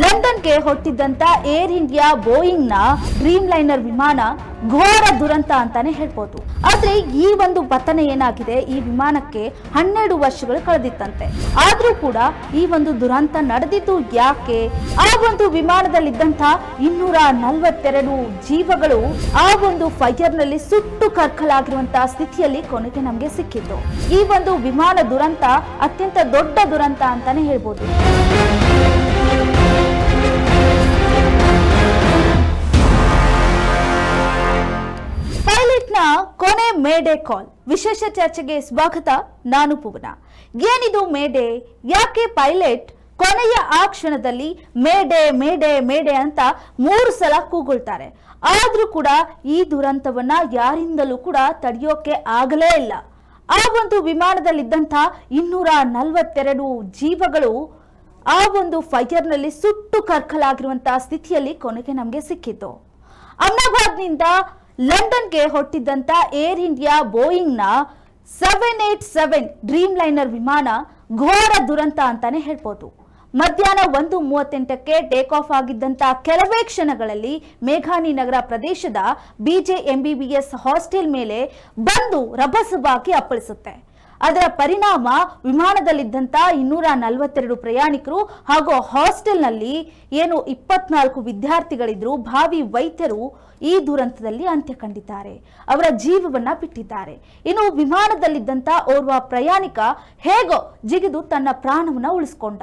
ಲಂಡನ್ಗೆ ಹೊಟ್ಟಿದ್ದಂತ Air India ಬೋಯಿಂಗ್ನ ಡ್ರೀಮ್ ಲೈನರ್ ವಿಮಾನ ಘೋರ ದುರಂತ ಅಂತಾನೆ ಹೇಳ್ಬೋದು. ಆದ್ರೆ ಈ ಒಂದು ಪತನ ಏನಾಗಿದೆ? ಈ ವಿಮಾನಕ್ಕೆ ಹನ್ನೆರಡು ವರ್ಷಗಳು ಕಳೆದಿತ್ತಂತೆ. ಆದ್ರೂ ಕೂಡ ಈ ಒಂದು ದುರಂತ ನಡೆದಿದ್ದು ಯಾಕೆ? ಆ ಒಂದು ವಿಮಾನದಲ್ಲಿದ್ದಂತ ಇನ್ನೂರ ನಲವತ್ತೆರಡು ಜೀವಗಳು ಆ ಒಂದು ಫೈರ್ನಲ್ಲಿ ಸುಟ್ಟು ಕರ್ಕಲಾಗಿರುವಂತಹ ಸ್ಥಿತಿಯಲ್ಲಿ ಕೊನೆಗೆ ನಮಗೆ ಸಿಕ್ಕಿದ್ದು. ಈ ಒಂದು ವಿಮಾನ ದುರಂತ ಅತ್ಯಂತ ದೊಡ್ಡ ದುರಂತ ಅಂತಾನೆ ಹೇಳ್ಬೋದು. ಪೈಲಟ್ನ ಕೊನೆ ಮೇಡೆ ಕಾಲ್. ವಿಶೇಷ ಚರ್ಚೆಗೆ ಸ್ವಾಗತ, ನಾನು ಪುವನ. ಏನಿದು ಮೇಡೆ? ಯಾಕೆ ಪೈಲಟ್ ಕೊನೆಯ ಆ ಕ್ಷಣದಲ್ಲಿ ಮೇಡೆ ಮೇಡೆ ಮೇಡೆ ಅಂತ ಮೂರು ಸಲ ಕೂಗುಳ್ತಾರೆ. ಆದ್ರೂ ಕೂಡ ಈ ದುರಂತವನ್ನ ಯಾರಿಂದಲೂ ಕೂಡ ತಡೆಯೋಕೆ ಆಗಲೇ ಇಲ್ಲ. ಆ ಒಂದು ವಿಮಾನದಲ್ಲಿದ್ದಂಥ ಇನ್ನೂರ ನಲವತ್ತೆರಡು ಜೀವಗಳು ಆ ಒಂದು ಫೈರ್ನಲ್ಲಿ ಸುಟ್ಟು ಕರ್ಕಲಾಗಿರುವಂತಹ ಸ್ಥಿತಿಯಲ್ಲಿ ಕೊನೆಗೆ ನಮಗೆ ಸಿಕ್ಕಿತ್ತು. ಅಹಮದಾಬಾದ್ನಿಂದ ಲಂಡನ್ಗೆ ಹೊಟ್ಟಿದ್ದಂತ ಏರ್ ಇಂಡಿಯಾ ಬೋಯಿಂಗ್ನ seven eight seven Dreamliner ವಿಮಾನ ಘೋರ ದುರಂತ ಅಂತಾನೆ ಹೇಳ್ಬೋದು. ಮಧ್ಯಾಹ್ನ ಒಂದು ಮೂವತ್ತೆಂಟಕ್ಕೆ ಟೇಕ್ ಆಫ್ ಆಗಿದ್ದಂತ ಕೆಲವೇ ಕ್ಷಣಗಳಲ್ಲಿ ಮೇಘಾನಿ ನಗರ ಪ್ರದೇಶದ ಬಿಜೆ ಎಂಬಿಬಿಎಸ್ ಹಾಸ್ಟೆಲ್ ಮೇಲೆ ಬಂದು ರಭಸವಾಗಿ ಅಪ್ಪಳಿಸುತ್ತೆ. ಅದರ ಪರಿಣಾಮ ವಿಮಾನದಲ್ಲಿದ್ದಂತ ಇನ್ನೂರ ನಲವತ್ತೆರಡು ಪ್ರಯಾಣಿಕರು ಹಾಗೂ ಹಾಸ್ಟೆಲ್ನಲ್ಲಿ ಏನು ಇಪ್ಪತ್ನಾಲ್ಕು ವಿದ್ಯಾರ್ಥಿಗಳಿದ್ರು ಭಾವಿ ವೈದ್ಯರು ಈ ದುರಂತದಲ್ಲಿ ಅಂತ್ಯ ಕಂಡಿದ್ದಾರೆ. ಅವರ ಜೀವವನ್ನ ಬಿಟ್ಟಿದ್ದಾರೆ. ಇನ್ನು ವಿಮಾನದಲ್ಲಿದ್ದಂತ ಓರ್ವ ಪ್ರಯಾಣಿಕ ಹೇಗೋ ಜಿಗಿದು ತನ್ನ ಪ್ರಾಣವನ್ನ ಉಳಿಸ್ಕೊಂಡ.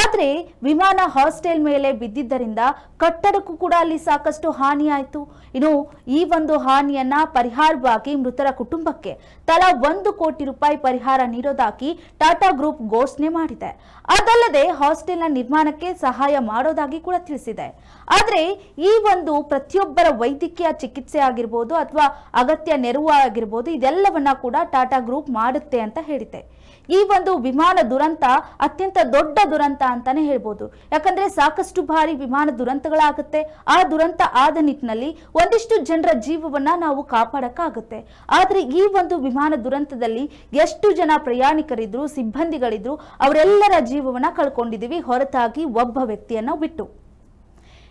ಆದ್ರೆ ವಿಮಾನ ಹಾಸ್ಟೆಲ್ ಮೇಲೆ ಬಿದ್ದಿದ್ದರಿಂದ ಕಟ್ಟಡಕ್ಕೂ ಕೂಡ ಅಲ್ಲಿ ಸಾಕಷ್ಟು ಹಾನಿಯಾಯಿತು. ಇನ್ನು ಈ ಒಂದು ಹಾನಿಯನ್ನ ಪರಿಹಾರವಾಗಿ ಮೃತರ ಕುಟುಂಬಕ್ಕೆ ತಲಾ ಒಂದು ಕೋಟಿ ರೂಪಾಯಿ ಪರಿಹಾರ ನೀಡೋದಾಗಿ ಟಾಟಾ ಗ್ರೂಪ್ ಘೋಷಣೆ ಮಾಡಿದೆ. ಅದಲ್ಲದೆ ಹಾಸ್ಟೆಲ್ನ ನಿರ್ಮಾಣಕ್ಕೆ ಸಹಾಯ ಮಾಡೋದಾಗಿ ಕೂಡ ತಿಳಿಸಿದೆ. ಆದ್ರೆ ಈ ಒಂದು ಪ್ರತಿಯೊಬ್ಬರ ವೈದ್ಯಕೀಯ ಚಿಕಿತ್ಸೆ ಆಗಿರ್ಬೋದು ಅಥವಾ ಅಗತ್ಯ ನೆರವು ಆಗಿರ್ಬೋದು, ಇದೆಲ್ಲವನ್ನ ಕೂಡ ಟಾಟಾ ಗ್ರೂಪ್ ಮಾಡುತ್ತೆ ಅಂತ ಹೇಳಿದೆ. ಈ ಒಂದು ವಿಮಾನ ದುರಂತ ಅತ್ಯಂತ ದೊಡ್ಡ ದುರಂತ ಅಂತಾನೆ ಹೇಳ್ಬೋದು. ಯಾಕಂದ್ರೆ ಸಾಕಷ್ಟು ಬಾರಿ ವಿಮಾನ ದುರಂತಗಳಾಗುತ್ತೆ. ಆ ದುರಂತ ಆದ ನಿಟ್ಟಿನಲ್ಲಿ ಒಂದಿಷ್ಟು ಜನರ ಜೀವವನ್ನ ನಾವು ಕಾಪಾಡಕ್ಕಾಗುತ್ತೆ. ಆದ್ರೆ ಈ ಒಂದು ವಿಮಾನ ದುರಂತದಲ್ಲಿ ಎಷ್ಟು ಜನ ಪ್ರಯಾಣಿಕರಿದ್ರು, ಸಿಬ್ಬಂದಿಗಳಿದ್ರು, ಅವರೆಲ್ಲರ ಜೀವವನ್ನ ಕಳ್ಕೊಂಡಿದೀವಿ ಹೊರತಾಗಿ ಒಬ್ಬ ವ್ಯಕ್ತಿಯನ್ನ ಬಿಟ್ಟು.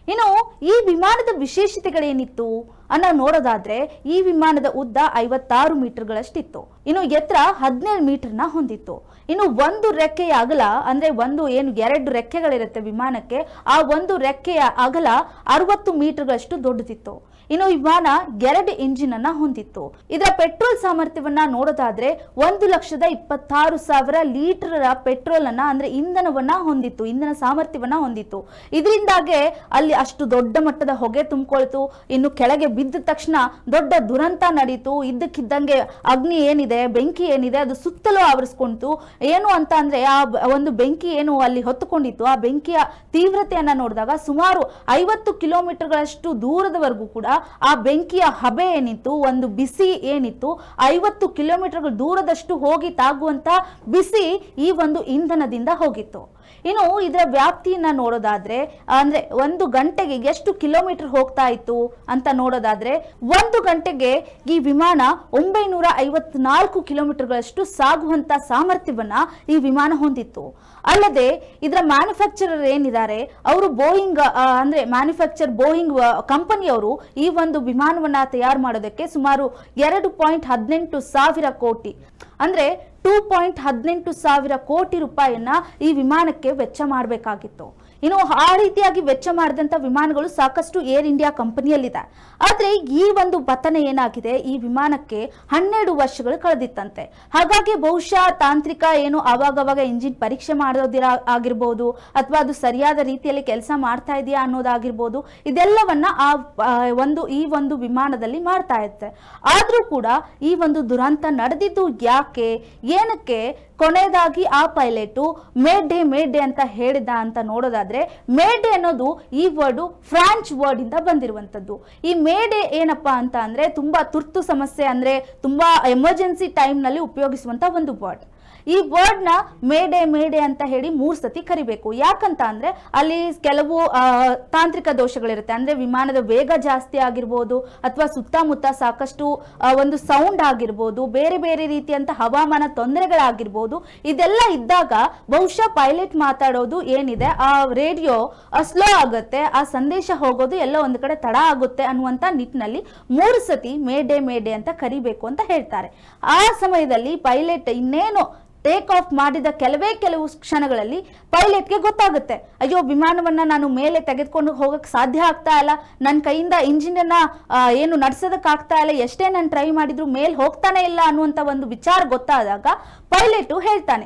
ಇನ್ನು ಈ ವಿಮಾನದ ವಿಶೇಷತೆಗಳೇನಿತ್ತು? ಅನ್ನೋ ನೋಡೋದಾದ್ರೆ ಈ ವಿಮಾನದ ಉದ್ದ ಐವತ್ತಾರು ಮೀಟರ್ಗಳಷ್ಟಿತ್ತು. ಇನ್ನು ಎತ್ತರ ಹದಿನೇಳು ಮೀಟರ್ನ ಹೊಂದಿತ್ತು. ಇನ್ನು ಒಂದು ರೆಕ್ಕೆಯ ಅಗಲ, ಅಂದ್ರೆ ಒಂದು ಏನು ಎರಡು ರೆಕ್ಕೆಗಳಿರುತ್ತೆ ವಿಮಾನಕ್ಕೆ, ಆ ಒಂದು ರೆಕ್ಕೆಯ ಅಗಲ ಅರವತ್ತು ಮೀಟರ್ಗಳಷ್ಟು ದೊಡ್ಡದಿತ್ತು. ಇನ್ನು ವಿಮಾನ ಎರಡು ಇಂಜಿನ್ ಅನ್ನ ಹೊಂದಿತ್ತು. ಇದರ ಪೆಟ್ರೋಲ್ ಸಾಮರ್ಥ್ಯವನ್ನ ನೋಡೋದಾದ್ರೆ ಒಂದು ಲಕ್ಷದ ಇಪ್ಪತ್ತಾರು ಸಾವಿರ ಲೀಟರ್ ಪೆಟ್ರೋಲ್ ಅನ್ನ ಅಂದ್ರೆ ಇಂಧನವನ್ನ ಹೊಂದಿತ್ತು, ಇಂಧನ ಸಾಮರ್ಥ್ಯವನ್ನ ಹೊಂದಿತ್ತು. ಇದರಿಂದಾಗೆ ಅಲ್ಲಿ ಅಷ್ಟು ದೊಡ್ಡ ಮಟ್ಟದ ಹೊಗೆ ತುಂಬಿಕೊಳ್ತು. ಇನ್ನು ಕೆಳಗೆ ಬಿದ್ದ ತಕ್ಷಣ ದೊಡ್ಡ ದುರಂತ ನಡೀತು. ಇದ್ದಕ್ಕಿದ್ದಂಗೆ ಅಗ್ನಿ ಏನಿದೆ, ಬೆಂಕಿ ಏನಿದೆ, ಅದು ಸುತ್ತಲೂ ಆವರಿಸ್ಕೊಂತು. ಏನು ಅಂತ ಅಂದ್ರೆ ಆ ಒಂದು ಬೆಂಕಿ ಏನು ಅಲ್ಲಿ ಹೊತ್ತುಕೊಂಡಿತ್ತು. ಆ ಬೆಂಕಿಯ ತೀವ್ರತೆಯನ್ನ ನೋಡಿದಾಗ ಸುಮಾರು ಐವತ್ತು ಕಿಲೋಮೀಟರ್ಗಳಷ್ಟು ದೂರದವರೆಗೂ ಕೂಡ ಆ ಬೆಂಕಿಯ ಹಬೆ ಏನಿತ್ತು, ಒಂದು ಬಿಸಿ ಏನಿತ್ತು. ಐವತ್ತು ಕಿಲೋಮೀಟರ್ಗಳು ದೂರದಷ್ಟು ಹೋಗಿ ತಾಗುವಂತ ಬಿಸಿ ಈ ಒಂದು ಇಂಧನದಿಂದ ಹೋಗಿತ್ತು. ಇನ್ನು ಇದರ ವ್ಯಾಪ್ತಿಯನ್ನ ನೋಡೋದಾದ್ರೆ, ಅಂದ್ರೆ ಒಂದು ಗಂಟೆಗೆ ಎಷ್ಟು ಕಿಲೋಮೀಟರ್ ಹೋಗ್ತಾ ಇತ್ತು ಅಂತ ನೋಡೋದಾದ್ರೆ, ಒಂದು ಗಂಟೆಗೆ ಈ ವಿಮಾನ ಒಂಬೈನೂರ ಐವತ್ನಾಲ್ಕು ಕಿಲೋಮೀಟರ್ಗಳಷ್ಟು ಸಾಗುವಂತ ಸಾಮರ್ಥ್ಯವನ್ನ ಈ ವಿಮಾನ ಹೊಂದಿತ್ತು. ಅಲ್ಲದೆ ಇದರ ಮ್ಯಾನುಫ್ಯಾಕ್ಚರರ್ ಏನಿದ್ದಾರೆ, ಅವರು ಬೋಯಿಂಗ್ ಅಂದ್ರೆ ಮ್ಯಾನುಫ್ಯಾಕ್ಚರ್ ಬೋಯಿಂಗ್ ಕಂಪನಿಯವರು ಈ ಒಂದು ವಿಮಾನವನ್ನ ತಯಾರು ಮಾಡೋದಕ್ಕೆ ಸುಮಾರು ಎರಡು ಪಾಯಿಂಟ್ ಹದಿನೆಂಟು ಸಾವಿರ ಕೋಟಿ, ಅಂದ್ರೆ ಟೂ ಪಾಯಿಂಟ್ ಹದಿನೆಂಟು ಸಾವಿರ ಕೋಟಿ ರೂಪಾಯಿಯನ್ನ ಈ ವಿಮಾನಕ್ಕೆ ವೆಚ್ಚ ಮಾಡಬೇಕಾಗಿತ್ತು. ಇನ್ನು ಆ ರೀತಿಯಾಗಿ ವೆಚ್ಚ ಮಾಡಿದಂತ ವಿಮಾನಗಳು ಸಾಕಷ್ಟು ಏರ್ ಇಂಡಿಯಾ ಕಂಪನಿಯಲ್ಲಿದೆ. ಆದ್ರೆ ಈ ಒಂದು ಪತನ ಏನಾಗಿದೆ? ಈ ವಿಮಾನಕ್ಕೆ ಹನ್ನೆರಡು ವರ್ಷಗಳು ಕಳೆದಿತ್ತಂತೆ. ಹಾಗಾಗಿ ಬಹುಶಃ ತಾಂತ್ರಿಕ ಏನು ಅವಾಗವಾಗ ಇಂಜಿನ್ ಪರೀಕ್ಷೆ ಮಾಡೋದಿರ ಆಗಿರ್ಬೋದು ಅಥವಾ ಅದು ಸರಿಯಾದ ರೀತಿಯಲ್ಲಿ ಕೆಲಸ ಮಾಡ್ತಾ ಇದೆಯಾ ಅನ್ನೋದಾಗಿರ್ಬೋದು ಇದೆಲ್ಲವನ್ನ ಆ, ಒಂದು ಈ ಒಂದು ವಿಮಾನದಲ್ಲಿ ಮಾಡ್ತಾ ಇರುತ್ತೆ. ಆದರೂ ಕೂಡ ಈ ಒಂದು ದುರಂತ ನಡೆದಿದ್ದು ಯಾಕೆ? ಏನಕ್ಕೆ? ಕೊನೆಯದಾಗಿ ಆ ಪೈಲಟು ಮೇಡ್, ಮೇಡೇ ಅಂತ ಹೇಳಿದ ಅಂತ ನೋಡೋದಾದ್ರೆ ಮೇಡೇ ಅನ್ನೋದು ಈ ವರ್ಡು ಫ್ರಾಂಚ್ ವರ್ಡ್ ಇಂದ ಬಂದಿರುವಂತದ್ದು ಈ ಮೇಡೇ ಏನಪ್ಪಾ ಅಂತ ಅಂದ್ರೆ ತುಂಬಾ ತುರ್ತು ಸಮಸ್ಯೆ ಅಂದ್ರೆ ತುಂಬಾ ಎಮರ್ಜೆನ್ಸಿ ಟೈಮ್ನಲ್ಲಿ ಉಪಯೋಗಿಸುವಂತ ಒಂದು ವರ್ಡ್. ಈ ವರ್ಡ್ನ ಮೇಡೆ ಮೇಡೆ ಅಂತ ಹೇಳಿ ಮೂರು ಸತಿ ಕರಿಬೇಕು. ಯಾಕಂತ ಅಂದ್ರೆ ಅಲ್ಲಿ ಕೆಲವು ತಾಂತ್ರಿಕ ದೋಷಗಳಿರುತ್ತೆ. ಅಂದ್ರೆ ವಿಮಾನದ ವೇಗ ಜಾಸ್ತಿ ಆಗಿರ್ಬೋದು ಅಥವಾ ಸುತ್ತಮುತ್ತ ಸಾಕಷ್ಟು ಒಂದು ಸೌಂಡ್ ಆಗಿರ್ಬೋದು, ಬೇರೆ ಬೇರೆ ರೀತಿಯಂತ ಹವಾಮಾನ ತೊಂದರೆಗಳಾಗಿರ್ಬೋದು, ಇದೆಲ್ಲ ಇದ್ದಾಗ ಬಹುಶಃ ಪೈಲಟ್ ಮಾತಾಡೋದು ಏನಿದೆ, ಆ ರೇಡಿಯೋ ಸ್ಲೋ ಆಗುತ್ತೆ, ಆ ಸಂದೇಶ ಹೋಗೋದು ಎಲ್ಲ ಒಂದು ಕಡೆ ತಡ ಆಗುತ್ತೆ ಅನ್ನುವಂತ ನಿಟ್ಟಿನಲ್ಲಿ ಮೂರು ಸತಿ ಮೇಡೆ ಮೇಡೆ ಅಂತ ಕರಿಬೇಕು ಅಂತ ಹೇಳ್ತಾರೆ. ಆ ಸಮಯದಲ್ಲಿ ಪೈಲಟ್ ಇನ್ನೇನು ಟೇಕ್ ಆಫ್ ಮಾಡಿದ ಕೆಲವೇ ಕೆಲವು ಕ್ಷಣಗಳಲ್ಲಿ ಪೈಲಟ್ಗೆ ಗೊತ್ತಾಗುತ್ತೆ. ಅಯ್ಯೋ, ವಿಮಾನವನ್ನ ನಾನು ಮೇಲೆ ತೆಗೆದುಕೊಂಡು ಹೋಗಕ್ಕೆ ಸಾಧ್ಯ ಆಗ್ತಾ ಇಲ್ಲ. ನನ್ನ ಕೈಯಿಂದ ಇಂಜಿನನ್ನ ಏನು ನಡೆಸೋದಕ್ಕೆ ಆಗ್ತಾ ಇಲ್ಲ. ಎಷ್ಟೇ ನಾನು ಟ್ರೈ ಮಾಡಿದ್ರು ಮೇಲೆ ಹೋಗ್ತಾನೆ ಇಲ್ಲ ಅನ್ನುವಂಥ ಒಂದು ವಿಚಾರ ಗೊತ್ತಾದಾಗ ಪೈಲಟ್ ಹೇಳ್ತಾನೆ.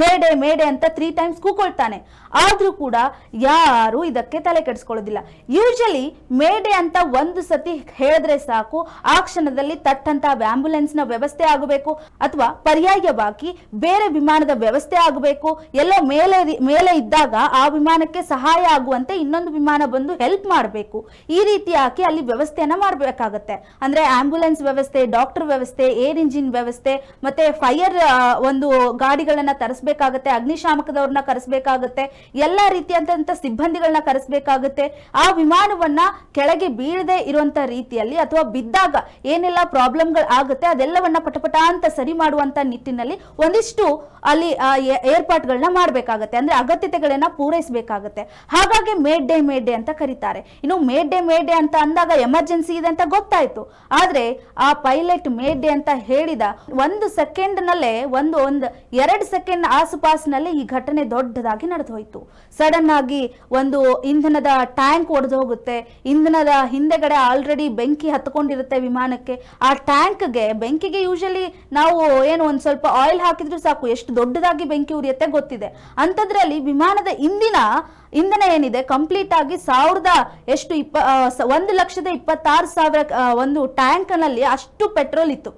ಮೇಡೆ ಮೇಡೆ ಅಂತ ತ್ರೀ ಟೈಮ್ಸ್ ಕೂಕೊಳ್ತಾನೆ. ಆದ್ರೂ ಕೂಡ ಯಾರು ಇದಕ್ಕೆ ತಲೆ ಕೆಡಿಸ್ಕೊಳ್ಳೋದಿಲ್ಲ. ಯೂಶಲಿ ಮೇಡೆ ಅಂತ ಒಂದು ಸತಿ ಹೇಳಿದ್ರೆ ಸಾಕು, ಆ ಕ್ಷಣದಲ್ಲಿ ತಟ್ಟಂತ ಆಂಬ್ಯುಲೆನ್ಸ್ನ ವ್ಯವಸ್ಥೆ ಆಗಬೇಕು, ಅಥವಾ ಪರ್ಯಾಯವಾಗಿ ಬೇರೆ ವಿಮಾನದ ವ್ಯವಸ್ಥೆ ಆಗಬೇಕು. ಎಲ್ಲ ಮೇಲೆ ಮೇಲೆ ಇದ್ದಾಗ ಆ ವಿಮಾನಕ್ಕೆ ಸಹಾಯ ಆಗುವಂತೆ ಇನ್ನೊಂದು ವಿಮಾನ ಬಂದು ಹೆಲ್ಪ್ ಮಾಡಬೇಕು. ಈ ರೀತಿ ಹಾಕಿ ಅಲ್ಲಿ ವ್ಯವಸ್ಥೆಯನ್ನ ಮಾಡಬೇಕಾಗತ್ತೆ. ಅಂದ್ರೆ ಆಂಬ್ಯುಲೆನ್ಸ್ ವ್ಯವಸ್ಥೆ ಡಾಕ್ಟರ್ ವ್ಯವಸ್ಥೆ ಏರ್ ಇಂಜಿನ್ ವ್ಯವಸ್ಥೆ, ಮತ್ತೆ ಫೈರ್ ಒಂದು ಗಾಡಿಗಳನ್ನ ತರಿಸ್ಬೇಕಾಗತ್ತೆ ಅಗ್ನಿಶಾಮಕದವ್ರನ್ನ ಕರೆಸ್ಬೇಕಾಗತ್ತೆ, ಎಲ್ಲಾ ರೀತಿಯಾದಂತ ಸಿಬ್ಬಂದಿಗಳನ್ನ ಕರೆಸ್ಬೇಕಾಗತ್ತೆ. ಆ ವಿಮಾನವನ್ನ ಕೆಳಗೆ ಬೀಳದೆ ಇರುವಂತ ರೀತಿಯಲ್ಲಿ ಅಥವಾ ಬಿದ್ದಾಗ ಏನೆಲ್ಲ ಪ್ರಾಬ್ಲಮ್ಗಳು ಆಗುತ್ತೆ, ಅದೆಲ್ಲವನ್ನ ಪಟಪಟ ಅಂತ ಸರಿ ಮಾಡುವಂತ ನಿಟ್ಟಿನಲ್ಲಿ ಒಂದಿಷ್ಟು ಅಲ್ಲಿ ಏರ್ಪಾಟ್ಗಳನ್ನ ಮಾಡಬೇಕಾಗತ್ತೆ. ಅಂದ್ರೆ ಅಗತ್ಯತೆಗಳನ್ನ ಪೂರೈಸಬೇಕಾಗತ್ತೆ. ಹಾಗಾಗಿ ಮೇಡ್ ಡೇ ಮೇಡ್ ಡೇ ಅಂತ ಕರೀತಾರೆ. ಇನ್ನು ಮೇಡ್ ಡೇ ಮೇಡ್ ಡೇ ಅಂತ ಅಂದಾಗ ಎಮರ್ಜೆನ್ಸಿ ಇದೆ ಅಂತ ಗೊತ್ತಾಯ್ತು. ಆದ್ರೆ ಆ ಪೈಲಟ್ ಮೇಡ್ ಡೇ ಅಂತ ಹೇಳಿದ ಒಂದು ಸೆಕೆಂಡ್ ನಲ್ಲೇ ಒಂದು ಒಂದು, ಎರಡು ಸೆಕೆಂಡ್ ಆಸುಪಾಸಿನಲ್ಲಿ ಈ ಘಟನೆ ದೊಡ್ಡದಾಗಿ ನಡೆದು ಹೋಯಿತು ಸಡನ್ ಆಗಿ ಒಂದು ಇಂಧನದ ಟ್ಯಾಂಕ್ ಒಡೆದು ಹೋಗುತ್ತೆ ಇಂಧನದ ಹಿಂದೆಗಡೆ ಆಲ್ರೆಡಿ ಬೆಂಕಿ ಹತ್ಕೊಂಡಿರುತ್ತೆ ವಿಮಾನಕ್ಕೆ. ಆ ಟ್ಯಾಂಕ್ಗೆ ಬೆಂಕಿಗೆ ಯೂಶಲಿ ನಾವು ಏನು ಒಂದು ಸ್ವಲ್ಪ ಆಯಿಲ್ ಹಾಕಿದ್ರು ಸಾಕು, ಎಷ್ಟು ದೊಡ್ಡದಾಗಿ ಬೆಂಕಿ ಉರಿಯುತ್ತೆ ಗೊತ್ತಿದೆ. ಅಂಥದ್ರಲ್ಲಿ ವಿಮಾನದ ಇಂದಿನ ಇಂಧನ ಏನಿದೆ ಕಂಪ್ಲೀಟ್ ಆಗಿ ಸಾವಿರದ ಎಷ್ಟು ಇಪ್ಪ ಒಂದು ಲಕ್ಷದ ಇಪ್ಪತ್ತಾರು ಸಾವಿರ ಒಂದು ಟ್ಯಾಂಕ್ನಲ್ಲಿ ಅಷ್ಟು ಪೆಟ್ರೋಲ್ ಇತ್ತು.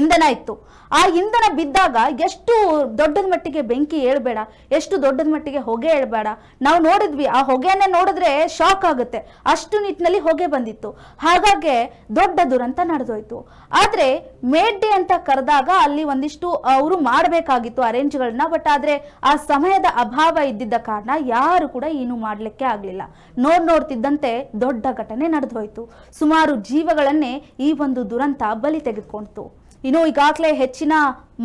ಇಂಧನ ಇತ್ತು. ಆ ಇಂಧನ ಬಿದ್ದಾಗ ಎಷ್ಟು ದೊಡ್ಡದ ಮಟ್ಟಿಗೆ ಬೆಂಕಿ ಏಳ್ಬೇಡ, ಎಷ್ಟು ದೊಡ್ಡದ ಮಟ್ಟಿಗೆ ಹೊಗೆ ಏಳ್ಬೇಡ. ನಾವು ನೋಡಿದ್ವಿ, ಆ ಹೊಗೆಯನ್ನೇ ನೋಡಿದ್ರೆ ಶಾಕ್ ಆಗುತ್ತೆ. ಅಷ್ಟು ನಿಟ್ಟಿನಲ್ಲಿ ಹೊಗೆ ಬಂದಿತ್ತು. ಹಾಗಾಗಿ ದೊಡ್ಡ ದುರಂತ ನಡೆದೋಯ್ತು. ಆದ್ರೆ ಮೇಡ್ ಡೇ ಅಂತ ಕರೆದಾಗ ಅಲ್ಲಿ ಒಂದಿಷ್ಟು ಅವರು ಮಾಡಬೇಕಾಗಿತ್ತು ಅರೇಂಜ್ಗಳನ್ನ ಬಟ್ ಆದ್ರೆ ಆ ಸಮಯದ ಅಭಾವ ಇದ್ದಿದ್ದ ಕಾರಣ ಯಾರು ಕೂಡ ಏನು ಮಾಡ್ಲಿಕ್ಕೆ ಆಗ್ಲಿಲ್ಲ. ನೋಡ್ ನೋಡ್ತಿದ್ದಂತೆ ದೊಡ್ಡ ಘಟನೆ ನಡೆದೋಯ್ತು. ಸುಮಾರು ಜೀವಗಳನ್ನೇ ಈ ಒಂದು ದುರಂತ ಬಲಿ ತೆಗೆದುಕೊಂಡಿತು. ಇನ್ನು ಈಗಾಗಲೇ ಹೆಚ್ಚಿನ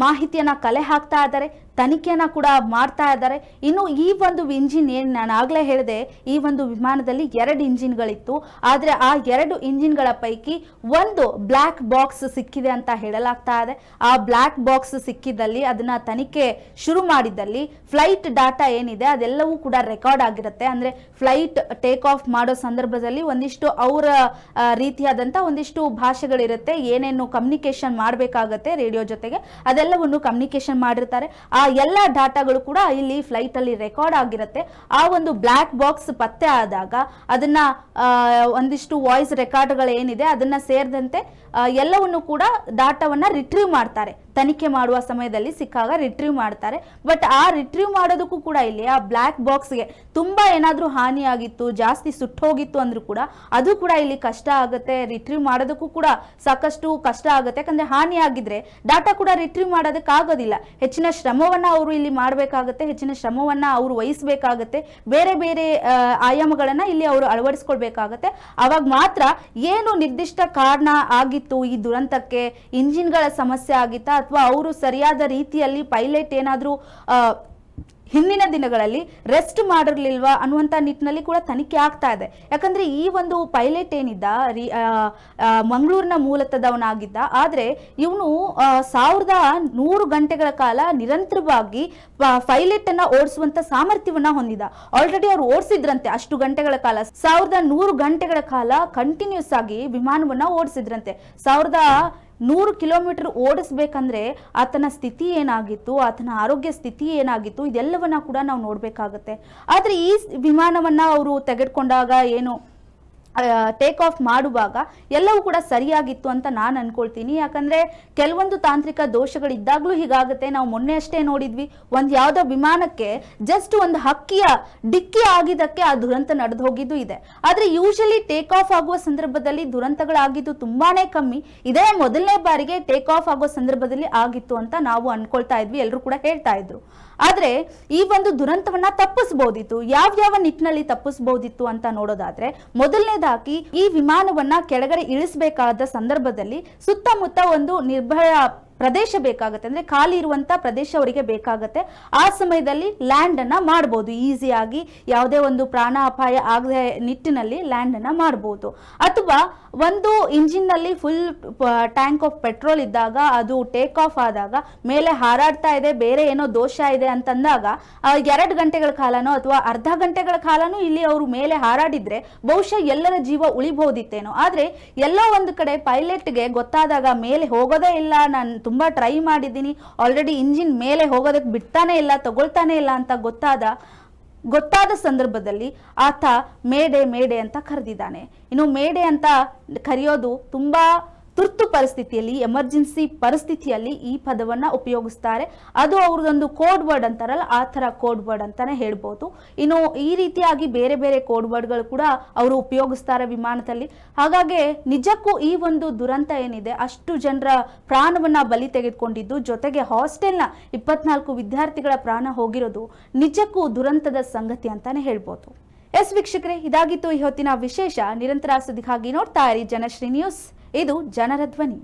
ಮಾಹಿತಿಯನ್ನ ಕಲೆ ಹಾಕ್ತಾ ಇದ್ದಾರೆ, ತನಿಖೆಯನ್ನು ಕೂಡ ಮಾಡ್ತಾ ಇದ್ದಾರೆ. ಇನ್ನು ಈ ಒಂದು ಇಂಜಿನ್ ಏನು ನಾನು ಆಗ್ಲೇ ಹೇಳಿದೆ, ಈ ಒಂದು ವಿಮಾನದಲ್ಲಿ ಎರಡು ಇಂಜಿನ್ಗಳಿತ್ತು ಆದರೆ ಆ ಎರಡು ಇಂಜಿನ್ಗಳ ಪೈಕಿ ಒಂದು ಬ್ಲ್ಯಾಕ್ ಬಾಕ್ಸ್ ಸಿಕ್ಕಿದೆ ಅಂತ ಹೇಳಲಾಗ್ತಾ ಇದೆ. ಆ ಬ್ಲ್ಯಾಕ್ ಬಾಕ್ಸ್ ಸಿಕ್ಕಿದಲ್ಲಿ ಅದನ್ನ ತನಿಖೆ ಶುರು ಮಾಡಿದ್ದಲ್ಲಿ ಫ್ಲೈಟ್ ಡಾಟಾ ಏನಿದೆ, ಅದೆಲ್ಲವೂ ಕೂಡ ರೆಕಾರ್ಡ್ ಆಗಿರುತ್ತೆ. ಅಂದ್ರೆ ಫ್ಲೈಟ್ ಟೇಕ್ ಆಫ್ ಮಾಡೋ ಸಂದರ್ಭದಲ್ಲಿ ಒಂದಿಷ್ಟು ಅವರ ರೀತಿಯಾದಂಥ ಒಂದಿಷ್ಟು ಭಾಷೆಗಳಿರುತ್ತೆ. ಏನೇನು ಕಮ್ಯುನಿಕೇಷನ್ ಮಾಡಬೇಕಾಗತ್ತೆ ರೇಡಿಯೋ ಜೊತೆಗೆ. ಅದೆಲ್ಲವನ್ನು ಕಮ್ಯುನಿಕೇಶನ್ ಮಾಡಿರ್ತಾರೆ. ಆ ಎಲ್ಲ ಡಾಟಾಗಳು ಕೂಡ ಇಲ್ಲಿ ಫ್ಲೈಟ್ ಅಲ್ಲಿ ರೆಕಾರ್ಡ್ ಆಗಿರುತ್ತೆ. ಆ ಒಂದು ಬ್ಲಾಕ್ ಬಾಕ್ಸ್ ಪತ್ತೆ ಆದಾಗ ಅದನ್ನ ಒಂದಿಷ್ಟು ವಾಯ್ಸ್ ರೆಕಾರ್ಡ್ಗಳು ಏನಿದೆ ಅದನ್ನ ಸೇರಿದಂತೆ ಎಲ್ಲವನ್ನು ಕೂಡ ಡಾಟಾವನ್ನ ರಿಟ್ರೀವ್ ಮಾಡ್ತಾರೆ. ತನಿಖೆ ಮಾಡುವ ಸಮಯದಲ್ಲಿ ಸಿಕ್ಕಾಗ ರಿಟ್ರೀವ್ ಮಾಡ್ತಾರೆ. ಬಟ್ ಆ ರಿಟ್ರೀವ್ ಮಾಡೋದಕ್ಕೂ ಕೂಡ ಇಲ್ಲಿ ಆ ಬ್ಲ್ಯಾಕ್ ಬಾಕ್ಸ್ಗೆ ತುಂಬಾ ಏನಾದರೂ ಹಾನಿಯಾಗಿತ್ತು, ಜಾಸ್ತಿ ಸುಟ್ಟೋಗಿತ್ತು ಅಂದ್ರೂ ಕೂಡ ಅದು ಕೂಡ ಇಲ್ಲಿ ಕಷ್ಟ ಆಗುತ್ತೆ. ರಿಟ್ರೀವ್ ಮಾಡೋದಕ್ಕೂ ಕೂಡ ಸಾಕಷ್ಟು ಕಷ್ಟ ಆಗುತ್ತೆ. ಯಾಕಂದ್ರೆ ಹಾನಿ ಆಗಿದ್ರೆ ಡಾಟಾ ಕೂಡ ರಿಟ್ರೀವ್ ಮಾಡೋದಕ್ಕೆ ಆಗೋದಿಲ್ಲ ಹೆಚ್ಚಿನ ಶ್ರಮವನ್ನ ಅವರು ಇಲ್ಲಿ ಮಾಡಬೇಕಾಗತ್ತೆ, ಹೆಚ್ಚಿನ ಶ್ರಮವನ್ನ ಅವರು ವಹಿಸಬೇಕಾಗತ್ತೆ, ಬೇರೆ ಬೇರೆ ಆಯಾಮಗಳನ್ನ ಇಲ್ಲಿ ಅವರು ಅಳವಡಿಸ್ಕೊಳ್ಬೇಕಾಗತ್ತೆ. ಆವಾಗ ಮಾತ್ರ ಏನು ನಿರ್ದಿಷ್ಟ ಕಾರಣ ಆಗಿತ್ತು ಈ ದುರಂತಕ್ಕೆ, ಇಂಜಿನ್ಗಳ ಸಮಸ್ಯೆ ಆಗಿತ್ತಾ, ಅಥವಾ ಅವರು ಸರಿಯಾದ ರೀತಿಯಲ್ಲಿ ಪೈಲಟ್ ಏನಾದರೂ ಹಿಂದಿನ ದಿನಗಳಲ್ಲಿ ರೆಸ್ಟ್ ಮಾಡಿರ್ಲಿಲ್ವಾ ಅನ್ನುವಂಥ ನಿಟ್ಟಿನಲ್ಲಿ ಕೂಡ ತನಿಖೆ ಆಗ್ತಾ ಇದೆ. ಯಾಕಂದ್ರೆ ಈ ಒಂದು ಪೈಲಟ್ ಏನಿದ್ದ, ರಿ ಮಂಗಳೂರಿನ ಮೂಲತದವನಾಗಿದ್ದ, ಆದ್ರೆ ಇವನು ಸಾವಿರದ ನೂರು ಗಂಟೆಗಳ ಕಾಲ ನಿರಂತರವಾಗಿ ಪೈಲಟ್ ಅನ್ನ ಓಡಿಸುವಂತ ಸಾಮರ್ಥ್ಯವನ್ನ ಹೊಂದಿದ. ಆಲ್ರೆಡಿ ಅವ್ರು ಓಡಿಸಿದ್ರಂತೆ ಅಷ್ಟು ಗಂಟೆಗಳ ಕಾಲ. ಸಾವಿರದ ನೂರು ಗಂಟೆಗಳ ಕಾಲ ಕಂಟಿನ್ಯೂಸ್ ಆಗಿ ವಿಮಾನವನ್ನ ಓಡಿಸಿದ್ರಂತೆ. ಸಾವಿರದ ನೂರು ಕಿಲೋಮೀಟರ್ ಓಡಿಸ್ಬೇಕಂದ್ರೆ ಆತನ ಸ್ಥಿತಿ ಏನಾಗಿತ್ತು, ಆತನ ಆರೋಗ್ಯ ಸ್ಥಿತಿ ಏನಾಗಿತ್ತು, ಇದೆಲ್ಲವನ್ನ ಕೂಡ ನಾವು ನೋಡಬೇಕಾಗುತ್ತೆ. ಆದರೆ ಈ ವಿಮಾನವನ್ನು ಅವರು ತೆಗೆದುಕೊಂಡಾಗ ಏನು ಟೇಕ್ ಆಫ್ ಮಾಡುವಾಗ ಎಲ್ಲವೂ ಕೂಡ ಸರಿಯಾಗಿತ್ತು ಅಂತ ನಾನು ಅನ್ಕೊಳ್ತೀನಿ. ಯಾಕಂದ್ರೆ ಕೆಲವೊಂದು ತಾಂತ್ರಿಕ ದೋಷಗಳಿದ್ದಾಗಲೂ ಹೀಗಾಗುತ್ತೆ. ನಾವು ಮೊನ್ನೆ ಅಷ್ಟೇ ನೋಡಿದ್ವಿ, ಒಂದು ಯಾವುದೋ ವಿಮಾನಕ್ಕೆ ಜಸ್ಟ್ ಒಂದು ಹಕ್ಕಿಯ, ಡಿಕ್ಕಿ ಆಗಿದ್ದಕ್ಕೆ ಆ ದುರಂತ ನಡೆದು ಹೋಗಿದ್ದು ಇದೆ. ಆದ್ರೆ ಯೂಶಲಿ ಟೇಕ್ ಆಫ್ ಆಗುವ ಸಂದರ್ಭದಲ್ಲಿ ದುರಂತಗಳಾಗಿದ್ದು ತುಂಬಾನೇ ಕಮ್ಮಿ. ಇದೇ ಮೊದಲನೇ ಬಾರಿಗೆ ಟೇಕ್ ಆಫ್ ಆಗುವ ಸಂದರ್ಭದಲ್ಲಿ ಆಗಿತ್ತು ಅಂತ ನಾವು ಅನ್ಕೊಳ್ತಾ ಇದ್ವಿ. ಎಲ್ಲರೂ ಕೂಡ ಹೇಳ್ತಾ ಇದ್ರು. ಆದ್ರೆ ಈ ಒಂದು ದುರಂತವನ್ನ ತಪ್ಪಿಸಬಹುದಿತ್ತು ಯಾವ ಯಾವ ನಿಟ್ಟಿನಲ್ಲಿ ತಪ್ಪಿಸಬಹುದಿತ್ತು ಅಂತ ನೋಡೋದಾದ್ರೆ, ಮೊದಲನೇದಾಗಿ ಈ ವಿಮಾನವನ್ನ ಕೆಳಗಡೆ ಇಳಿಸಬೇಕಾದ ಸಂದರ್ಭದಲ್ಲಿ ಸುತ್ತಮುತ್ತ ಒಂದು ನಿರ್ಭಯ ಪ್ರದೇಶ ಬೇಕಾಗುತ್ತೆ. ಅಂದ್ರೆ ಖಾಲಿ ಇರುವಂತ ಪ್ರದೇಶ ಅವರಿಗೆ ಬೇಕಾಗುತ್ತೆ. ಆ ಸಮಯದಲ್ಲಿ ಲ್ಯಾಂಡ್ ಮಾಡ್ಬೋದು. ಈಸಿಯಾಗಿ ಯಾವುದೇ ಒಂದು ಪ್ರಾಣ ಅಪಾಯ ಆಗದೆ ನಿಟ್ಟಿನಲ್ಲಿ ಲ್ಯಾಂಡ್ ಅನ್ನ ಮಾಡಬಹುದು ಅಥವಾ ಒಂದು ಇಂಜಿನ್ನಲ್ಲಿ ಫುಲ್ ಟ್ಯಾಂಕ್ ಆಫ್ ಪೆಟ್ರೋಲ್ ಇದ್ದಾಗ, ಅದು ಟೇಕ್ ಆಫ್ ಆದಾಗ, ಮೇಲೆ ಹಾರಾಡ್ತಾ ಇದೆ, ಬೇರೆ ಏನೋ ದೋಷ ಇದೆ ಅಂತಂದಾಗ ಎರಡು ಗಂಟೆಗಳ ಕಾಲನೋ ಅಥವಾ ಅರ್ಧ ಗಂಟೆಗಳ ಕಾಲನೂ ಇಲ್ಲಿ ಅವರು ಮೇಲೆ ಹಾರಾಡಿದ್ರೆ, ಬಹುಶಃ ಎಲ್ಲರ ಜೀವ ಉಳಿಬಹುದಿತ್ತೇನೋ ಆದರೆ, ಎಲ್ಲೋ ಒಂದು ಕಡೆ ಪೈಲಟ್ಗೆ ಗೊತ್ತಾದಾಗ ಮೇಲೆ ಹೋಗೋದೇ ಇಲ್ಲ. ನಾನು ತುಂಬಾ ಟ್ರೈ ಮಾಡಿದ್ದೀನಿ. ಆಲ್ರೆಡಿ ಇಂಜಿನ್ ಮೇಲೆ ಹೋಗೋದಕ್ಕೆ ಬಿಡ್ತಾನೆ ಇಲ್ಲ, ತಗೊಳ್ತಾನೆ ಇಲ್ಲ ಅಂತ ಗೊತ್ತಾದ ಗೊತ್ತಾದ ಸಂದರ್ಭದಲ್ಲಿ ಆತ ಮೇಡೆ ಮೇಡೆ ಅಂತ ಕರೆದಿದ್ದಾನೆ. ಇನ್ನು ಮೇಡೆ ಅಂತ ಕರೆಯೋದು ತುಂಬಾ ತುರ್ತು ಪರಿಸ್ಥಿತಿಯಲ್ಲಿ, ಎಮರ್ಜೆನ್ಸಿ ಪರಿಸ್ಥಿತಿಯಲ್ಲಿ ಈ ಪದವನ್ನ ಉಪಯೋಗಿಸ್ತಾರೆ. ಅದು ಅವ್ರದೊಂದು ಕೋಡ್ ವರ್ಡ್ ಅಂತಾರಲ್ಲ, ಆ ಥರ ಕೋಡ್ ವರ್ಡ್ ಅಂತಾನೆ ಹೇಳ್ಬೋದು. ಇನ್ನು ಈ ರೀತಿಯಾಗಿ ಬೇರೆ ಬೇರೆ ಕೋಡ್ ವರ್ಡ್ಗಳು ಕೂಡ ಅವರು ಉಪಯೋಗಿಸ್ತಾರೆ ವಿಮಾನದಲ್ಲಿ. ಹಾಗಾಗಿ ನಿಜಕ್ಕೂ ಈ ಒಂದು ದುರಂತ ಏನಿದೆ, ಅಷ್ಟು ಜನರ ಪ್ರಾಣವನ್ನ ಬಲಿ ತೆಗೆದುಕೊಂಡಿದ್ದು, ಜೊತೆಗೆ ಹಾಸ್ಟೆಲ್ನ ಇಪ್ಪತ್ನಾಲ್ಕು ವಿದ್ಯಾರ್ಥಿಗಳ ಪ್ರಾಣ ಹೋಗಿರೋದು ನಿಜಕ್ಕೂ ದುರಂತದ ಸಂಗತಿ ಅಂತಾನೆ ಹೇಳ್ಬೋದು. ಎಸ್ ವೀಕ್ಷಕರೇ, ಇದಾಗಿತ್ತು ಈ ಹೊತ್ತಿನ ವಿಶೇಷ. ನಿರಂತರ ಸುದ್ದಿಗಾಗಿ ನೋಡ್ತಾ ಇರಿ ಜನಶ್ರೀ ನ್ಯೂಸ್. ಇದು ಜನರ ಧ್ವನಿ.